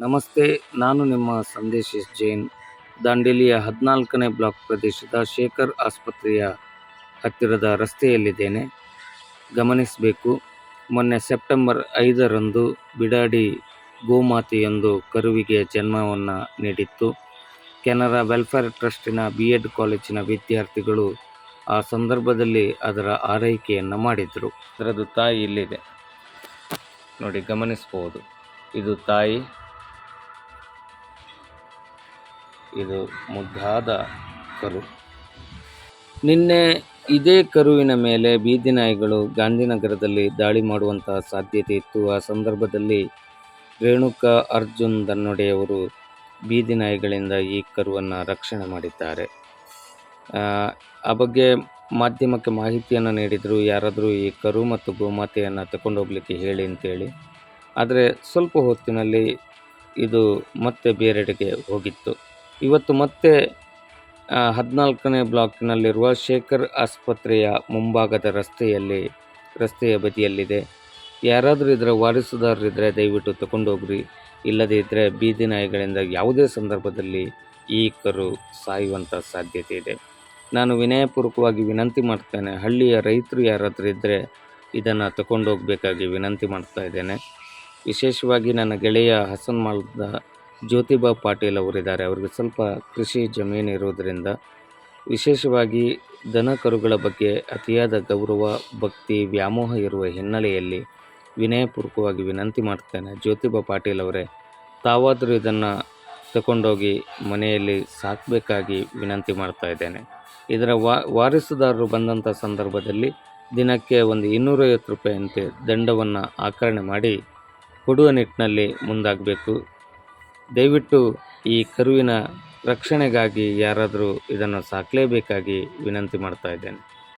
ನಮಸ್ತೆ, ನಾನು ನಿಮ್ಮ ಸಂದೇಶ್ ಜೈನ್. ದಾಂಡೇಲಿಯ ಹದಿನಾಲ್ಕನೇ ಬ್ಲಾಕ್ ಪ್ರದೇಶದ ಶೇಖರ್ ಆಸ್ಪತ್ರೆಯ ಹತ್ತಿರದ ರಸ್ತೆಯಲ್ಲಿದ್ದೇನೆ. ಗಮನಿಸಬೇಕು, ಮೊನ್ನೆ ಸೆಪ್ಟೆಂಬರ್ ಐದರಂದು ಬಿಡಾಡಿ ಗೋಮಾತೆಯೊಂದು ಕರುವಿಗೆ ಜನ್ಮವನ್ನು ನೀಡಿತ್ತು. ಕೆನರಾ ವೆಲ್ಫೇರ್ ಟ್ರಸ್ಟಿನ ಬಿ ಎಡ್ ಕಾಲೇಜಿನ ವಿದ್ಯಾರ್ಥಿಗಳು ಆ ಸಂದರ್ಭದಲ್ಲಿ ಅದರ ಆರೈಕೆಯನ್ನು ಮಾಡಿದರು. ಅದರದ್ದು ತಾಯಿ ಇಲ್ಲಿದೆ. ನೋಡಿ, ಗಮನಿಸ್ಬೋದು. ಇದು ತಾಯಿ ಇದು ಮುದ್ದಾದ ಕರು. ನಿನ್ನೆ ಇದೇ ಕರುವಿನ ಮೇಲೆ ಬೀದಿ ನಾಯಿಗಳು ಗಾಂಧಿನಗರದಲ್ಲಿ ದಾಳಿ ಮಾಡುವಂತಹ ಸಾಧ್ಯತೆ ಇತ್ತು. ಆ ಸಂದರ್ಭದಲ್ಲಿ ರೇಣುಕಾ ಅರ್ಜುನ್ ದನ್ನೊಡೆಯವರು ಬೀದಿ ನಾಯಿಗಳಿಂದ ಈ ಕರುವನ್ನು ರಕ್ಷಣೆ ಮಾಡಿದ್ದಾರೆ. ಆ, ಬಗ್ಗೆ ಮಾಧ್ಯಮಕ್ಕೆ ಮಾಹಿತಿಯನ್ನು ನೀಡಿದರು. ಯಾರಾದರೂ ಈ ಕರು ಮತ್ತು ಗೋಮಾತೆಯನ್ನು ತಗೊಂಡು ಹೋಗ್ಲಿಕ್ಕೆ ಹೇಳಿ ಅಂತೇಳಿ. ಆದರೆ ಸ್ವಲ್ಪ ಹೊತ್ತಿನಲ್ಲಿ ಇದು ಮತ್ತೆ ಬೇರೆಡೆಗೆ ಹೋಗಿತ್ತು. ಇವತ್ತು ಮತ್ತೆ ಹದಿನಾಲ್ಕನೇ ಬ್ಲಾಕ್ನಲ್ಲಿರುವ ಶೇಖರ್ ಆಸ್ಪತ್ರೆಯ ಮುಂಭಾಗದ ರಸ್ತೆಯಲ್ಲಿ, ರಸ್ತೆಯ ಬದಿಯಲ್ಲಿದೆ. ಯಾರಾದರೂ ಇದರ ವಾರಿಸುದಾರರಿದ್ದರೆ ದಯವಿಟ್ಟು ತಗೊಂಡೋಗ್ರಿ. ಇಲ್ಲದೇ ಇದ್ದರೆ ಬೀದಿ ನಾಯಿಗಳಿಂದ ಯಾವುದೇ ಸಂದರ್ಭದಲ್ಲಿ ಈ ಕರು ಸಾಯುವಂಥ ಸಾಧ್ಯತೆ ಇದೆ. ನಾನು ವಿನಯಪೂರ್ವಕವಾಗಿ ವಿನಂತಿ ಮಾಡ್ತೇನೆ, ಹಳ್ಳಿಯ ರೈತರು ಯಾರಾದರೂ ಇದ್ದರೆ ಇದನ್ನು ತಗೊಂಡೋಗ್ಬೇಕಾಗಿ ವಿನಂತಿ ಮಾಡ್ತಾ ಇದ್ದೇನೆ. ವಿಶೇಷವಾಗಿ ನನ್ನ ಗೆಳೆಯ ಹಸನ್ ಮಾಲ್ದ ಜ್ಯೋತಿಬಾ ಪಾಟೀಲ್ ಅವರಿದ್ದಾರೆ. ಅವರಿಗೆ ಸ್ವಲ್ಪ ಕೃಷಿ ಜಮೀನು ಇರೋದರಿಂದ ವಿಶೇಷವಾಗಿ ದನ ಕರುಗಳ ಬಗ್ಗೆ ಅತಿಯಾದ ಗೌರವ, ಭಕ್ತಿ, ವ್ಯಾಮೋಹ ಇರುವ ಹಿನ್ನೆಲೆಯಲ್ಲಿ ವಿನಯಪೂರ್ವಕವಾಗಿ ವಿನಂತಿ ಮಾಡ್ತೇನೆ. ಜ್ಯೋತಿಬಾ ಪಾಟೀಲ್ ಅವರೇ, ತಾವಾದರೂ ಇದನ್ನು ತಗೊಂಡೋಗಿ ಮನೆಯಲ್ಲಿ ಸಾಕಬೇಕಾಗಿ ವಿನಂತಿ ಮಾಡ್ತಾ ಇದ್ದೇನೆ. ಇದರ ವಾರಿಸುದಾರರು ಬಂದಂಥ ಸಂದರ್ಭದಲ್ಲಿ ದಿನಕ್ಕೆ ಒಂದು ಇನ್ನೂರೈವತ್ತು ರೂಪಾಯಿಯಂತೆ ದಂಡವನ್ನು ಆಕರಣೆ ಮಾಡಿ ಕೊಡುವ ನಿಟ್ಟಿನಲ್ಲಿ ಮುಂದಾಗಬೇಕು. ದಯವಿಟ್ಟು ಈ ಕರುವಿನ ರಕ್ಷಣೆಗಾಗಿ ಯಾರಾದರೂ ಇದನ್ನು ಸಾಕಲೇಬೇಕಾಗಿ ವಿನಂತಿ ಮಾಡ್ತಾ ಇದ್ದೇನೆ.